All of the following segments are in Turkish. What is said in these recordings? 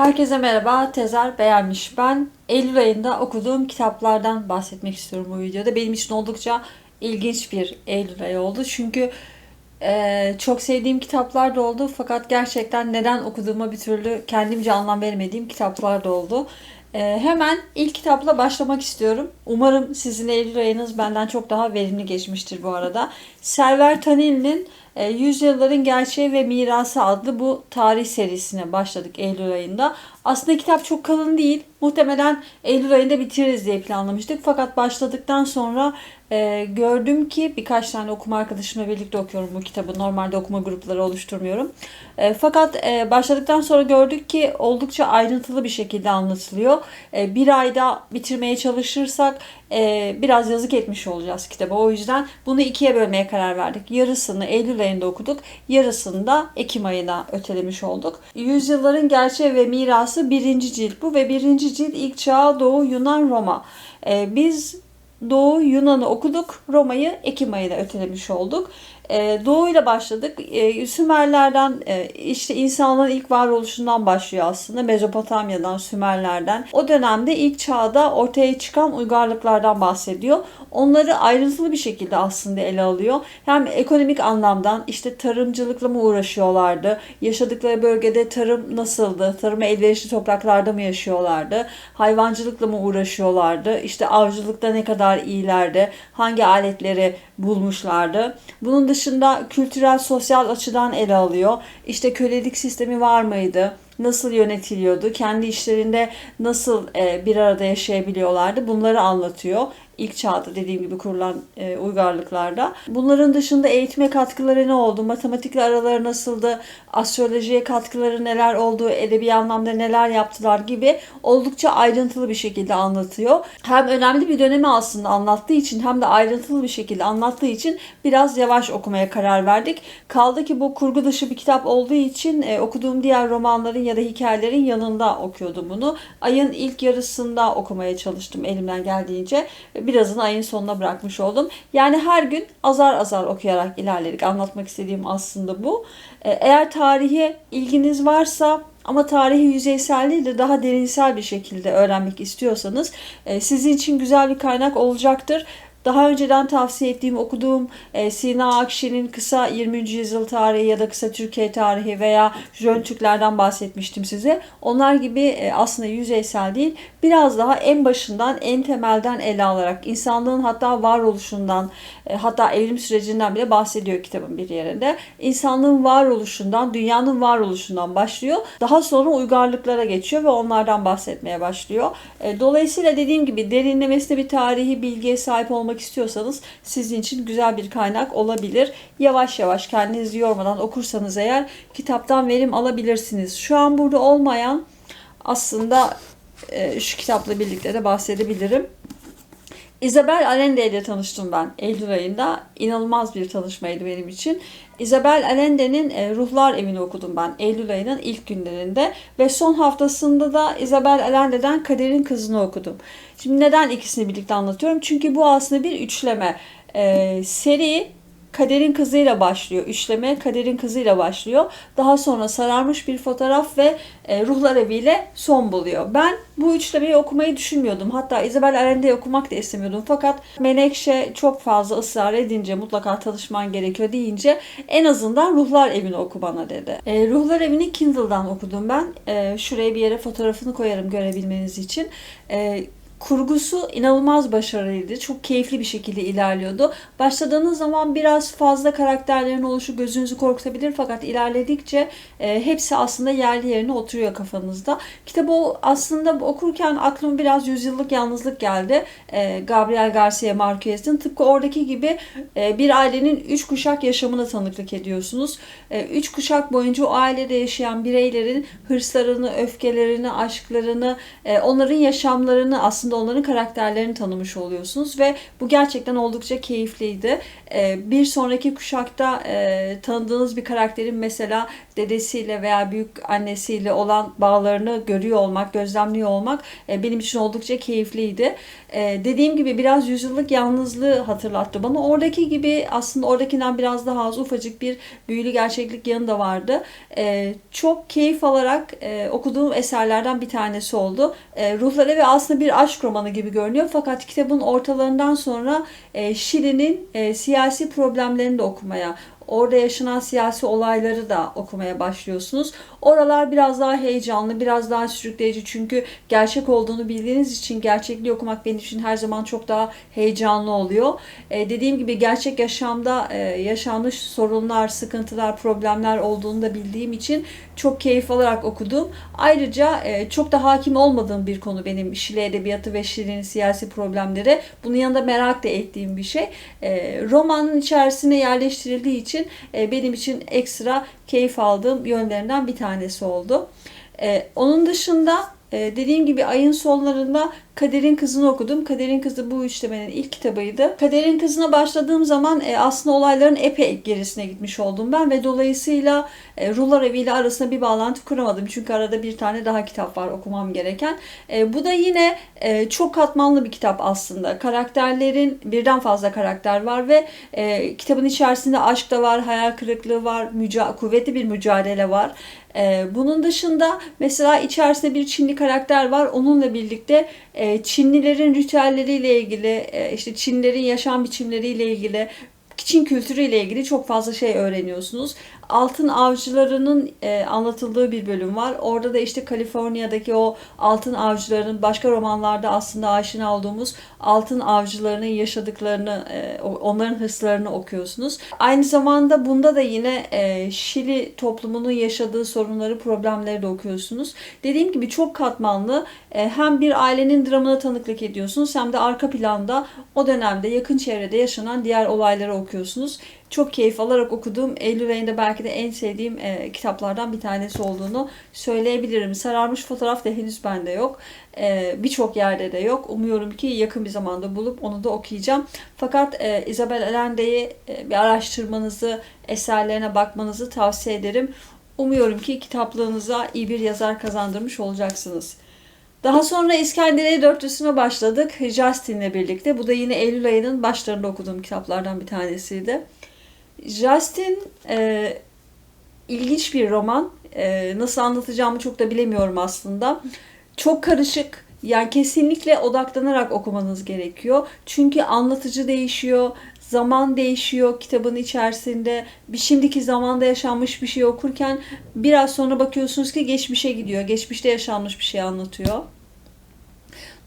Herkese merhaba. Tezer beğenmiş. Ben Eylül ayında okuduğum kitaplardan bahsetmek istiyorum bu videoda. Benim için oldukça ilginç bir Eylül ayı oldu. Çünkü e, çok sevdiğim kitaplar da oldu. Fakat gerçekten neden okuduğuma bir türlü kendimce anlam veremediğim kitaplar da oldu. E, hemen ilk kitapla başlamak istiyorum. Umarım sizin Eylül ayınız benden çok daha verimli geçmiştir bu arada. Server Tanil'in Yüzyılların Gerçeği ve Mirası adlı bu tarih serisine başladık Eylül ayında. Aslında kitap çok kalın değil. Muhtemelen Eylül ayında bitiririz diye planlamıştık. Fakat başladıktan sonra e, gördüm ki birkaç tane okuma arkadaşımla birlikte okuyorum bu kitabı. Normalde okuma grupları oluşturmuyorum. E, fakat e, başladıktan sonra gördük ki oldukça ayrıntılı bir şekilde anlatılıyor. E, bir ayda bitirmeye çalışırsak e, biraz yazık etmiş olacağız kitabı. O yüzden bunu ikiye bölmeye karar verdik. Yarısını Eylül ayında okuduk. Yarısını da Ekim ayına ötelemiş olduk. Yüzyılların Gerçeği ve Mirası birinci cilt bu ve birinci cilt ilk çağ Doğu Yunan Roma. E, biz Doğu Yunan'ı okuduk. Roma'yı Ekim ayına ötelemiş olduk. Ee, Doğu ile başladık. Ee, Sümerlerden e, işte insanlığın ilk varoluşundan başlıyor aslında. Mezopotamya'dan, Sümerlerden. O dönemde ilk çağda ortaya çıkan uygarlıklardan bahsediyor. Onları ayrıntılı bir şekilde aslında ele alıyor. Hem ekonomik anlamdan işte tarımcılıkla mı uğraşıyorlardı? Yaşadıkları bölgede tarım nasıldı? Tarıma elverişli topraklarda mı yaşıyorlardı? Hayvancılıkla mı uğraşıyorlardı? İşte avcılıkta ne kadar iyilerdi? Hangi aletleri bulmuşlardı? Bunun dışında kültürel, sosyal açıdan ele alıyor. İşte kölelik sistemi var mıydı? Nasıl yönetiliyordu? Kendi işlerinde nasıl e, bir arada yaşayabiliyorlardı? Bunları anlatıyor ilk çağda dediğim gibi kurulan e, uygarlıklarda. Bunların dışında eğitime katkıları ne oldu? Matematikle araları nasıldı? Astrolojiye katkıları neler oldu? Edebi anlamda neler yaptılar gibi oldukça ayrıntılı bir şekilde anlatıyor. Hem önemli bir dönemi aslında anlattığı için hem de ayrıntılı bir şekilde anlattığı için biraz yavaş okumaya karar verdik. Kaldı ki bu kurgu dışı bir kitap olduğu için e, okuduğum diğer romanların ya da hikayelerin yanında okuyordum bunu. Ayın ilk yarısında okumaya çalıştım elimden geldiğince birazını ayın sonuna bırakmış oldum. Yani her gün azar azar okuyarak ilerledik. Anlatmak istediğim aslında bu. Ee, eğer tarihe ilginiz varsa ama tarihi yüzeysel değil de daha derinsel bir şekilde öğrenmek istiyorsanız e, sizin için güzel bir kaynak olacaktır. Daha önceden tavsiye ettiğim, okuduğum e, Sina Akşi'nin kısa 20. yüzyıl tarihi ya da kısa Türkiye tarihi veya Jön Türklerden bahsetmiştim size. Onlar gibi e, aslında yüzeysel değil, biraz daha en başından, en temelden ele alarak insanlığın hatta varoluşundan, e, hatta evrim sürecinden bile bahsediyor kitabın bir yerinde. İnsanlığın varoluşundan, dünyanın varoluşundan başlıyor. Daha sonra uygarlıklara geçiyor ve onlardan bahsetmeye başlıyor. E, dolayısıyla dediğim gibi derinlemesine bir tarihi bilgiye sahip olmak olmak istiyorsanız sizin için güzel bir kaynak olabilir. Yavaş yavaş kendinizi yormadan okursanız eğer kitaptan verim alabilirsiniz. Şu an burada olmayan aslında e, şu kitapla birlikte de bahsedebilirim. Isabel Allende ile tanıştım ben Eylül ayında. İnanılmaz bir tanışmaydı benim için. Isabel Allende'nin e, Ruhlar Evi'ni okudum ben Eylül ayının ilk günlerinde. Ve son haftasında da Isabel Allende'den Kader'in Kızını okudum. Şimdi neden ikisini birlikte anlatıyorum? Çünkü bu aslında bir üçleme. E, seri Kader'in kızıyla başlıyor. Üçleme Kader'in kızıyla başlıyor. Daha sonra sararmış bir fotoğraf ve e, Ruhlar Evi'yle son buluyor. Ben bu üçlemeyi okumayı düşünmüyordum. Hatta Isabel Allende'yi okumak da istemiyordum. Fakat Menekşe çok fazla ısrar edince mutlaka tanışman gerekiyor deyince en azından Ruhlar Evi'ni oku bana dedi. E, Ruhlar Evi'ni Kindle'dan okudum ben. E, şuraya bir yere fotoğrafını koyarım görebilmeniz için. E, kurgusu inanılmaz başarılıydı. Çok keyifli bir şekilde ilerliyordu. Başladığınız zaman biraz fazla karakterlerin oluşu gözünüzü korkutabilir fakat ilerledikçe e, hepsi aslında yerli yerine oturuyor kafanızda. Kitabı aslında okurken aklıma biraz yüzyıllık yalnızlık geldi. E, Gabriel Garcia Marquez'in tıpkı oradaki gibi e, bir ailenin üç kuşak yaşamına tanıklık ediyorsunuz. E, üç kuşak boyunca o ailede yaşayan bireylerin hırslarını, öfkelerini, aşklarını, e, onların yaşamlarını aslında aslında onların karakterlerini tanımış oluyorsunuz ve bu gerçekten oldukça keyifliydi. Ee, bir sonraki kuşakta e, tanıdığınız bir karakterin mesela dedesiyle veya büyük annesiyle olan bağlarını görüyor olmak, gözlemliyor olmak e, benim için oldukça keyifliydi. E, dediğim gibi biraz yüzyıllık yalnızlığı hatırlattı bana. Oradaki gibi aslında oradakinden biraz daha az ufacık bir büyülü gerçeklik yanı da vardı. E, çok keyif alarak okuduğum eserlerden bir tanesi oldu. E, Ruhları ve aslında bir aşk romanı gibi görünüyor. Fakat kitabın ortalarından sonra e, Şili'nin siyasi problemlerini de okumaya Orada yaşanan siyasi olayları da okumaya başlıyorsunuz. Oralar biraz daha heyecanlı, biraz daha sürükleyici çünkü gerçek olduğunu bildiğiniz için gerçekliği okumak benim için her zaman çok daha heyecanlı oluyor. Ee, dediğim gibi gerçek yaşamda e, yaşanmış sorunlar, sıkıntılar, problemler olduğunu da bildiğim için çok keyif alarak okudum. Ayrıca e, çok da hakim olmadığım bir konu benim Şili Edebiyatı ve Şili'nin siyasi problemleri. Bunun yanında merak da ettiğim bir şey. E, romanın içerisine yerleştirildiği için e, benim için ekstra keyif aldığım yönlerinden bir tanesi oldu. E, onun dışında e, dediğim gibi ayın sonlarında Kader'in Kızı'nı okudum. Kader'in Kızı bu üçlemenin ilk kitabıydı. Kader'in Kızı'na başladığım zaman e, aslında olayların epey gerisine gitmiş oldum ben ve dolayısıyla e, Ruhlar Evi ile arasında bir bağlantı kuramadım. Çünkü arada bir tane daha kitap var okumam gereken. E, bu da yine e, çok katmanlı bir kitap aslında. Karakterlerin birden fazla karakter var ve kitabın içerisinde aşk da var, hayal kırıklığı var, müca kuvvetli bir mücadele var. Ee, bunun dışında mesela içerisinde bir Çinli karakter var. Onunla birlikte e, Çinlilerin ritüelleriyle ilgili, e, işte Çinlilerin yaşam biçimleriyle ilgili, Çin kültürüyle ilgili çok fazla şey öğreniyorsunuz altın avcılarının e, anlatıldığı bir bölüm var. Orada da işte Kaliforniya'daki o altın avcıların başka romanlarda aslında aşina olduğumuz altın avcılarının yaşadıklarını, e, onların hırslarını okuyorsunuz. Aynı zamanda bunda da yine e, Şili toplumunun yaşadığı sorunları, problemleri de okuyorsunuz. Dediğim gibi çok katmanlı. E, hem bir ailenin dramına tanıklık ediyorsunuz hem de arka planda o dönemde yakın çevrede yaşanan diğer olayları okuyorsunuz çok keyif alarak okuduğum Eylül ayında belki de en sevdiğim e, kitaplardan bir tanesi olduğunu söyleyebilirim. Sararmış fotoğraf da henüz bende yok. E, Birçok yerde de yok. Umuyorum ki yakın bir zamanda bulup onu da okuyacağım. Fakat e, Isabel Allende'yi e, bir araştırmanızı, eserlerine bakmanızı tavsiye ederim. Umuyorum ki kitaplığınıza iyi bir yazar kazandırmış olacaksınız. Daha sonra İskenderiye Dörtlüsü'ne başladık Justin'le birlikte. Bu da yine Eylül ayının başlarında okuduğum kitaplardan bir tanesiydi. Justin e, ilginç bir roman. E, nasıl anlatacağımı çok da bilemiyorum aslında. Çok karışık. Yani kesinlikle odaklanarak okumanız gerekiyor. Çünkü anlatıcı değişiyor, zaman değişiyor kitabın içerisinde. Bir şimdiki zamanda yaşanmış bir şey okurken biraz sonra bakıyorsunuz ki geçmişe gidiyor. Geçmişte yaşanmış bir şey anlatıyor.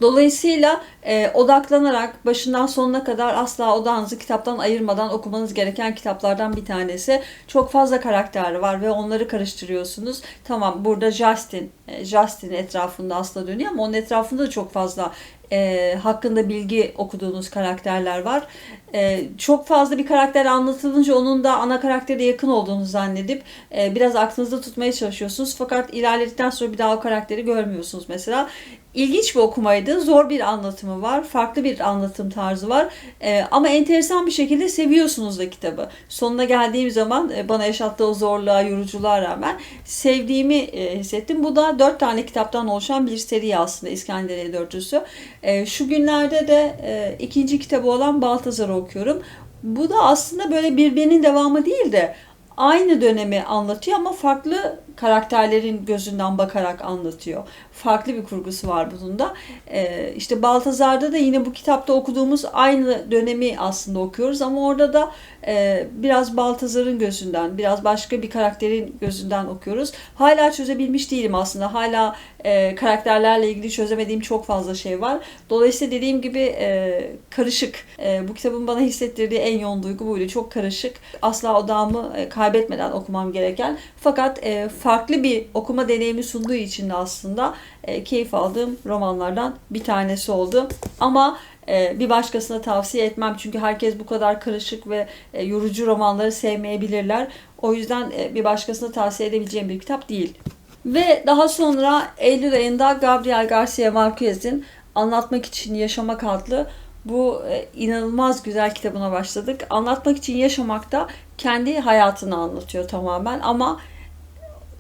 Dolayısıyla e, odaklanarak başından sonuna kadar asla odağınızı kitaptan ayırmadan okumanız gereken kitaplardan bir tanesi. Çok fazla karakter var ve onları karıştırıyorsunuz. Tamam burada Justin, e, Justin etrafında asla dönüyor ama onun etrafında da çok fazla e, hakkında bilgi okuduğunuz karakterler var. E, çok fazla bir karakter anlatılınca onun da ana karaktere yakın olduğunu zannedip e, biraz aklınızda tutmaya çalışıyorsunuz. Fakat ilerledikten sonra bir daha o karakteri görmüyorsunuz mesela. İlginç bir okumaydı. Zor bir anlatımı var. Farklı bir anlatım tarzı var. E, ama enteresan bir şekilde seviyorsunuz da kitabı. Sonuna geldiğim zaman e, bana yaşattığı o zorluğa, yoruculuğa rağmen sevdiğimi e, hissettim. Bu da dört tane kitaptan oluşan bir seri aslında İskenderiye Dörtlüsü. E, şu günlerde de e, ikinci kitabı olan Baltazar'ı okuyorum. Bu da aslında böyle birbirinin devamı değil de aynı dönemi anlatıyor ama farklı karakterlerin gözünden bakarak anlatıyor. Farklı bir kurgusu var bunun da. Ee, işte Baltazar'da da yine bu kitapta okuduğumuz aynı dönemi aslında okuyoruz ama orada da e, biraz Baltazar'ın gözünden, biraz başka bir karakterin gözünden okuyoruz. Hala çözebilmiş değilim aslında. Hala e, karakterlerle ilgili çözemediğim çok fazla şey var. Dolayısıyla dediğim gibi e, karışık. E, bu kitabın bana hissettirdiği en yoğun duygu buydu. Çok karışık. Asla odağımı e, kaybetmeden okumam gereken. Fakat e, farklı bir okuma deneyimi sunduğu için de aslında e, keyif aldığım romanlardan bir tanesi oldu. Ama e, bir başkasına tavsiye etmem çünkü herkes bu kadar karışık ve e, yorucu romanları sevmeyebilirler. O yüzden e, bir başkasına tavsiye edebileceğim bir kitap değil. Ve daha sonra Eylül ayında Gabriel Garcia Marquez'in Anlatmak için Yaşamak adlı bu inanılmaz güzel kitabına başladık. Anlatmak için yaşamakta kendi hayatını anlatıyor tamamen ama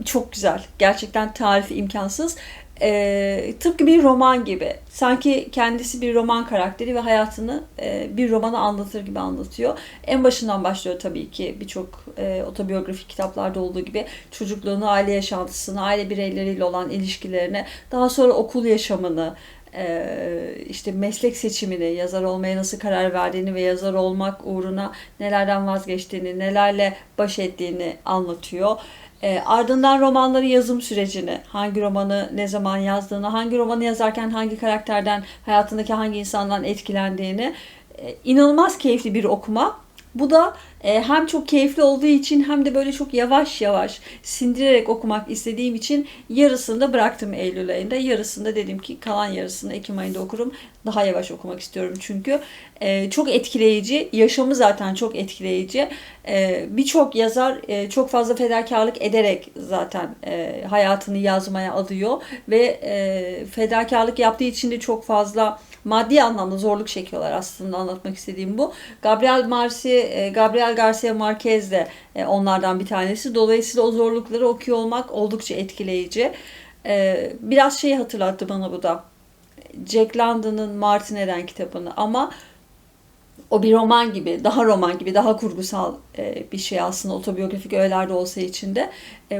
çok güzel. Gerçekten tarifi imkansız. Ee, tıpkı bir roman gibi. Sanki kendisi bir roman karakteri ve hayatını e, bir romanı anlatır gibi anlatıyor. En başından başlıyor tabii ki birçok e, otobiyografik kitaplarda olduğu gibi çocukluğunu, aile yaşantısını, aile bireyleriyle olan ilişkilerini, daha sonra okul yaşamını, e, işte meslek seçimini, yazar olmaya nasıl karar verdiğini ve yazar olmak uğruna nelerden vazgeçtiğini, nelerle baş ettiğini anlatıyor. E, ardından romanları yazım sürecini, hangi romanı ne zaman yazdığını, hangi romanı yazarken hangi karakterden, hayatındaki hangi insandan etkilendiğini e, inanılmaz keyifli bir okuma. Bu da e, hem çok keyifli olduğu için hem de böyle çok yavaş yavaş sindirerek okumak istediğim için yarısını da bıraktım Eylül ayında. Yarısını da dedim ki kalan yarısını Ekim ayında okurum. Daha yavaş okumak istiyorum çünkü. E, çok etkileyici. Yaşamı zaten çok etkileyici. E, Birçok yazar çok fazla fedakarlık ederek zaten hayatını yazmaya adıyor. Ve fedakarlık yaptığı için de çok fazla maddi anlamda zorluk çekiyorlar aslında anlatmak istediğim bu. Gabriel Marci, e, Gabriel Garcia Marquez de e, onlardan bir tanesi. Dolayısıyla o zorlukları okuyor olmak oldukça etkileyici. E, biraz şeyi hatırlattı bana bu da. Jack London'ın Martin Eden kitabını ama o bir roman gibi, daha roman gibi, daha kurgusal bir şey aslında otobiyografik öğeler de olsa içinde.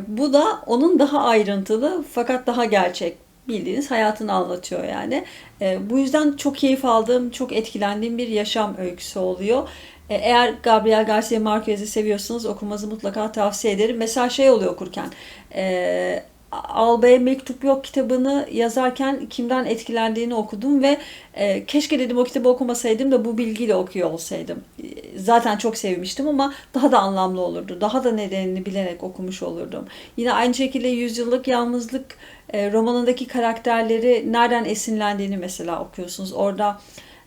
Bu da onun daha ayrıntılı fakat daha gerçek bildiğiniz hayatını anlatıyor yani. E, bu yüzden çok keyif aldığım, çok etkilendiğim bir yaşam öyküsü oluyor. E, eğer Gabriel Garcia Marquez'i seviyorsanız okumanızı mutlaka tavsiye ederim. Mesela şey oluyor okurken. E, Alba'ya Mektup Yok kitabını yazarken kimden etkilendiğini okudum ve e, keşke dedim o kitabı okumasaydım da bu bilgiyle okuyor olsaydım. E, zaten çok sevmiştim ama daha da anlamlı olurdu. Daha da nedenini bilerek okumuş olurdum. Yine aynı şekilde Yüzyıllık Yalnızlık e, romanındaki karakterleri nereden esinlendiğini mesela okuyorsunuz. Orada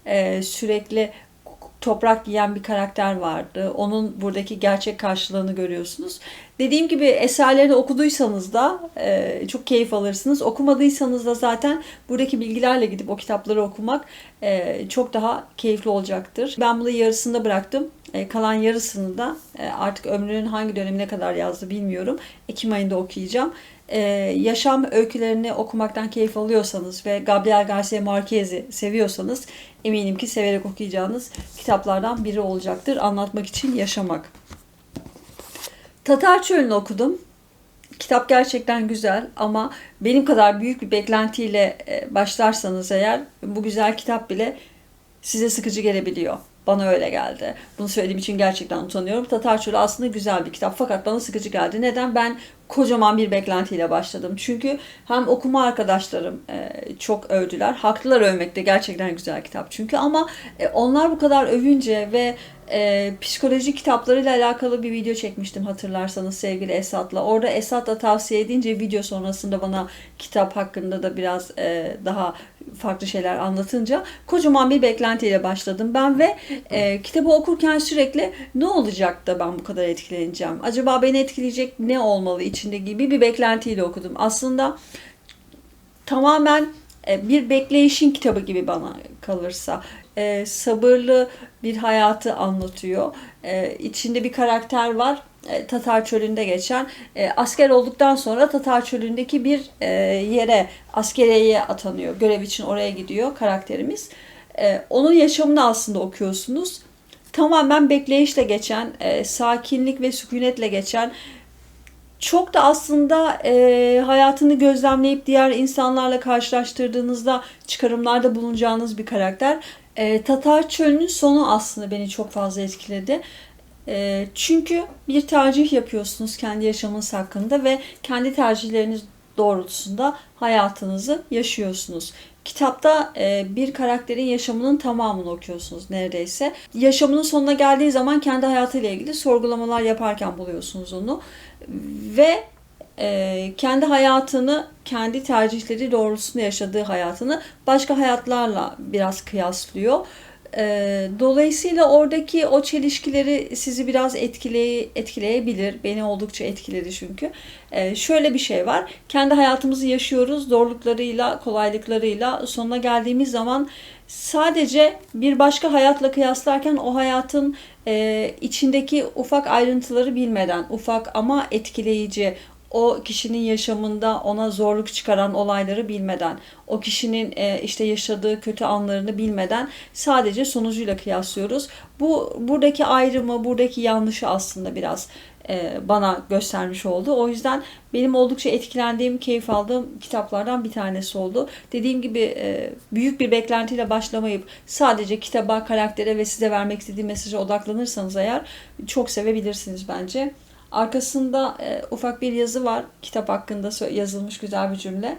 e, sürekli toprak yiyen bir karakter vardı. Onun buradaki gerçek karşılığını görüyorsunuz. Dediğim gibi eserlerini okuduysanız da e, çok keyif alırsınız. Okumadıysanız da zaten buradaki bilgilerle gidip o kitapları okumak e, çok daha keyifli olacaktır. Ben bunu yarısında bıraktım. E, kalan yarısını da e, artık ömrünün hangi dönemine kadar yazdı bilmiyorum. Ekim ayında okuyacağım e, yaşam öykülerini okumaktan keyif alıyorsanız ve Gabriel Garcia Marquez'i seviyorsanız eminim ki severek okuyacağınız kitaplardan biri olacaktır. Anlatmak için yaşamak. Tatar Çölü'nü okudum. Kitap gerçekten güzel ama benim kadar büyük bir beklentiyle e, başlarsanız eğer bu güzel kitap bile size sıkıcı gelebiliyor. Bana öyle geldi. Bunu söylediğim için gerçekten utanıyorum. Tatar Çölü aslında güzel bir kitap fakat bana sıkıcı geldi. Neden? Ben kocaman bir beklentiyle başladım. Çünkü hem okuma arkadaşlarım e, çok övdüler. Haklılar övmekte gerçekten güzel kitap çünkü ama e, onlar bu kadar övünce ve e, psikoloji kitaplarıyla alakalı bir video çekmiştim hatırlarsanız sevgili Esat'la. Orada Esat'la tavsiye edince video sonrasında bana kitap hakkında da biraz e, daha farklı şeyler anlatınca kocaman bir beklentiyle başladım ben ve e, kitabı okurken sürekli ne olacak da ben bu kadar etkileneceğim? Acaba beni etkileyecek ne olmalı içinde gibi bir beklentiyle okudum. Aslında tamamen bir bekleyişin kitabı gibi bana kalırsa. E, sabırlı bir hayatı anlatıyor. E, içinde bir karakter var. E, Tatar Çölü'nde geçen. E, asker olduktan sonra Tatar Çölü'ndeki bir e, yere askeriyeye atanıyor. Görev için oraya gidiyor karakterimiz. E, onun yaşamını aslında okuyorsunuz. Tamamen bekleyişle geçen, e, sakinlik ve sükunetle geçen çok da aslında e, hayatını gözlemleyip diğer insanlarla karşılaştırdığınızda çıkarımlarda bulunacağınız bir karakter. E, Tatar Çölü'nün sonu aslında beni çok fazla etkiledi. E, çünkü bir tercih yapıyorsunuz kendi yaşamınız hakkında ve kendi tercihleriniz doğrultusunda hayatınızı yaşıyorsunuz. Kitapta e, bir karakterin yaşamının tamamını okuyorsunuz neredeyse. Yaşamının sonuna geldiği zaman kendi hayatıyla ilgili sorgulamalar yaparken buluyorsunuz onu. Ve e, kendi hayatını, kendi tercihleri doğrultusunda yaşadığı hayatını başka hayatlarla biraz kıyaslıyor. E, dolayısıyla oradaki o çelişkileri sizi biraz etkiley etkileyebilir. Beni oldukça etkiledi çünkü. E, şöyle bir şey var. Kendi hayatımızı yaşıyoruz zorluklarıyla, kolaylıklarıyla. Sonuna geldiğimiz zaman sadece bir başka hayatla kıyaslarken o hayatın e, içindeki ufak ayrıntıları bilmeden, ufak ama etkileyici, o kişinin yaşamında ona zorluk çıkaran olayları bilmeden, o kişinin e, işte yaşadığı kötü anlarını bilmeden sadece sonucuyla kıyaslıyoruz. Bu buradaki ayrımı, buradaki yanlışı aslında biraz e, bana göstermiş oldu. O yüzden benim oldukça etkilendiğim, keyif aldığım kitaplardan bir tanesi oldu. Dediğim gibi e, büyük bir beklentiyle başlamayıp sadece kitaba, karaktere ve size vermek istediğim mesaja odaklanırsanız eğer çok sevebilirsiniz bence. Arkasında e, ufak bir yazı var. Kitap hakkında yazılmış güzel bir cümle.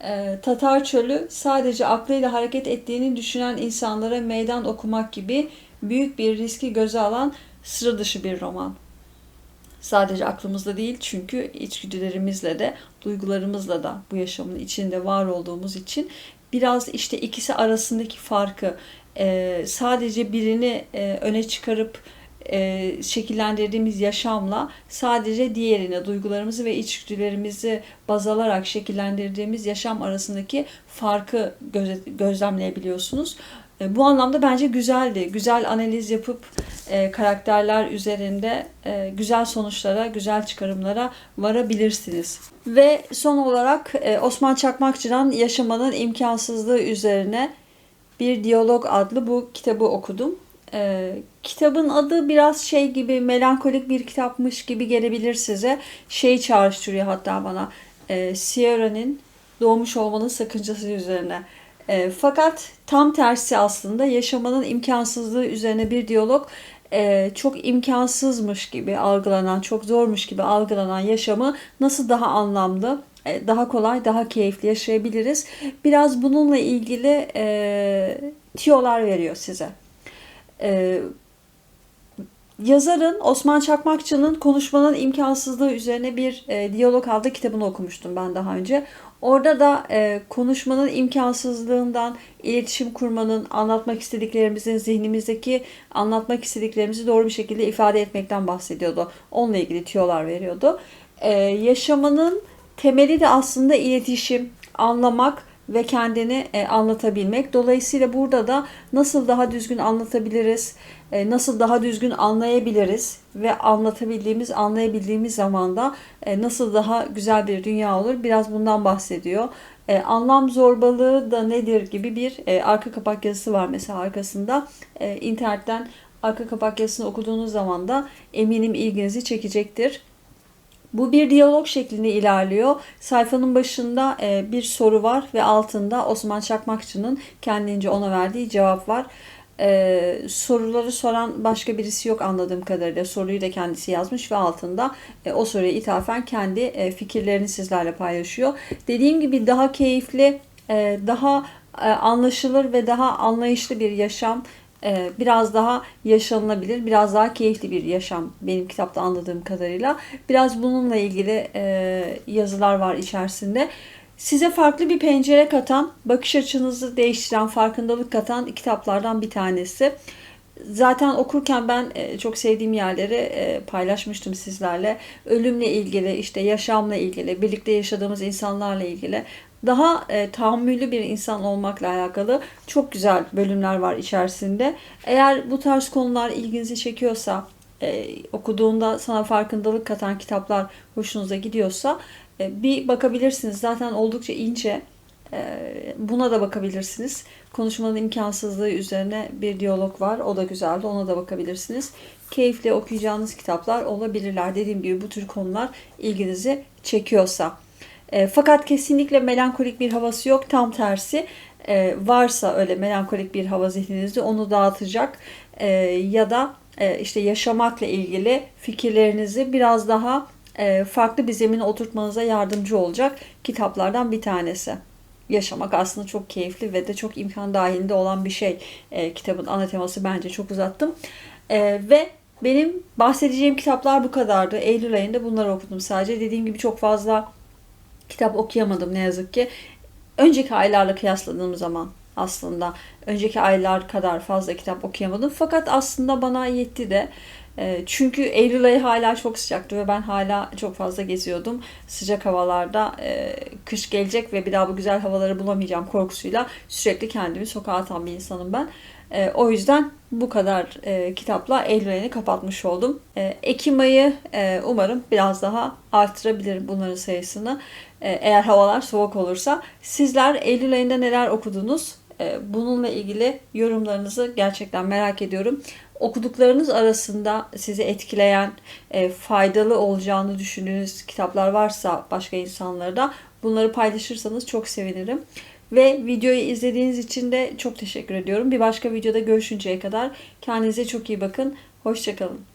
E, Tatar Çölü sadece aklıyla hareket ettiğini düşünen insanlara meydan okumak gibi büyük bir riski göze alan sıra dışı bir roman. Sadece aklımızda değil çünkü içgüdülerimizle de duygularımızla da bu yaşamın içinde var olduğumuz için biraz işte ikisi arasındaki farkı e, sadece birini e, öne çıkarıp e, şekillendirdiğimiz yaşamla sadece diğerini, duygularımızı ve içgüdülerimizi baz alarak şekillendirdiğimiz yaşam arasındaki farkı göz, gözlemleyebiliyorsunuz. E, bu anlamda bence güzeldi. Güzel analiz yapıp e, karakterler üzerinde e, güzel sonuçlara, güzel çıkarımlara varabilirsiniz. Ve son olarak e, Osman Çakmakçı'dan Yaşamanın imkansızlığı üzerine bir diyalog adlı bu kitabı okudum. E, kitabın adı biraz şey gibi melankolik bir kitapmış gibi gelebilir size. Şey çağrıştırıyor hatta bana. E, Sierra'nın doğmuş olmanın sakıncası üzerine. E, fakat tam tersi aslında yaşamanın imkansızlığı üzerine bir diyalog e, çok imkansızmış gibi algılanan, çok zormuş gibi algılanan yaşamı nasıl daha anlamlı, e, daha kolay, daha keyifli yaşayabiliriz. Biraz bununla ilgili e, tiyolar veriyor size. E, yazarın Osman Çakmakçı'nın konuşmanın imkansızlığı üzerine bir e, diyalog adlı kitabını okumuştum ben daha önce. Orada da e, konuşmanın imkansızlığından, iletişim kurmanın, anlatmak istediklerimizin zihnimizdeki anlatmak istediklerimizi doğru bir şekilde ifade etmekten bahsediyordu. Onunla ilgili tüyolar veriyordu. E, yaşamanın temeli de aslında iletişim, anlamak ve kendini e, anlatabilmek. Dolayısıyla burada da nasıl daha düzgün anlatabiliriz, e, nasıl daha düzgün anlayabiliriz ve anlatabildiğimiz, anlayabildiğimiz zaman da e, nasıl daha güzel bir dünya olur biraz bundan bahsediyor. E, anlam zorbalığı da nedir gibi bir arka kapak yazısı var mesela arkasında. internetten arka kapak yazısını okuduğunuz zaman da eminim ilginizi çekecektir. Bu bir diyalog şeklinde ilerliyor. Sayfanın başında bir soru var ve altında Osman Çakmakçı'nın kendince ona verdiği cevap var. Ee, soruları soran başka birisi yok anladığım kadarıyla. Soruyu da kendisi yazmış ve altında e, o soruya ithafen kendi e, fikirlerini sizlerle paylaşıyor. Dediğim gibi daha keyifli, e, daha e, anlaşılır ve daha anlayışlı bir yaşam e, biraz daha yaşanılabilir, biraz daha keyifli bir yaşam benim kitapta anladığım kadarıyla. Biraz bununla ilgili e, yazılar var içerisinde size farklı bir pencere katan, bakış açınızı değiştiren, farkındalık katan kitaplardan bir tanesi. Zaten okurken ben e, çok sevdiğim yerleri e, paylaşmıştım sizlerle. Ölümle ilgili, işte yaşamla ilgili, birlikte yaşadığımız insanlarla ilgili daha e, tahammüllü bir insan olmakla alakalı çok güzel bölümler var içerisinde. Eğer bu tarz konular ilginizi çekiyorsa, e, okuduğunda sana farkındalık katan kitaplar hoşunuza gidiyorsa e, bir bakabilirsiniz. Zaten oldukça ince. E, buna da bakabilirsiniz. Konuşmanın imkansızlığı üzerine bir diyalog var. O da güzeldi. Ona da bakabilirsiniz. Keyifle okuyacağınız kitaplar olabilirler. Dediğim gibi bu tür konular ilginizi çekiyorsa. E, fakat kesinlikle melankolik bir havası yok. Tam tersi. varsa öyle melankolik bir hava zihninizde onu dağıtacak ya da işte yaşamakla ilgili fikirlerinizi biraz daha e, farklı bir zemine oturtmanıza yardımcı olacak kitaplardan bir tanesi. Yaşamak aslında çok keyifli ve de çok imkan dahilinde olan bir şey. E, kitabın ana teması bence çok uzattım. E, ve benim bahsedeceğim kitaplar bu kadardı. Eylül ayında bunları okudum sadece. Dediğim gibi çok fazla kitap okuyamadım ne yazık ki. Önceki aylarla kıyasladığım zaman aslında önceki aylar kadar fazla kitap okuyamadım. Fakat aslında bana yetti de. Ee, çünkü Eylül ayı hala çok sıcaktı ve ben hala çok fazla geziyordum. Sıcak havalarda e, kış gelecek ve bir daha bu güzel havaları bulamayacağım korkusuyla sürekli kendimi sokağa atan bir insanım ben. E, o yüzden bu kadar e, kitapla Eylül ayını kapatmış oldum. E, Ekim ayı e, umarım biraz daha arttırabilirim bunların sayısını. Eğer havalar soğuk olursa. Sizler Eylül ayında neler okudunuz? Bununla ilgili yorumlarınızı gerçekten merak ediyorum. Okuduklarınız arasında sizi etkileyen, e, faydalı olacağını düşündüğünüz kitaplar varsa başka insanlara da bunları paylaşırsanız çok sevinirim. Ve videoyu izlediğiniz için de çok teşekkür ediyorum. Bir başka videoda görüşünceye kadar kendinize çok iyi bakın. Hoşçakalın.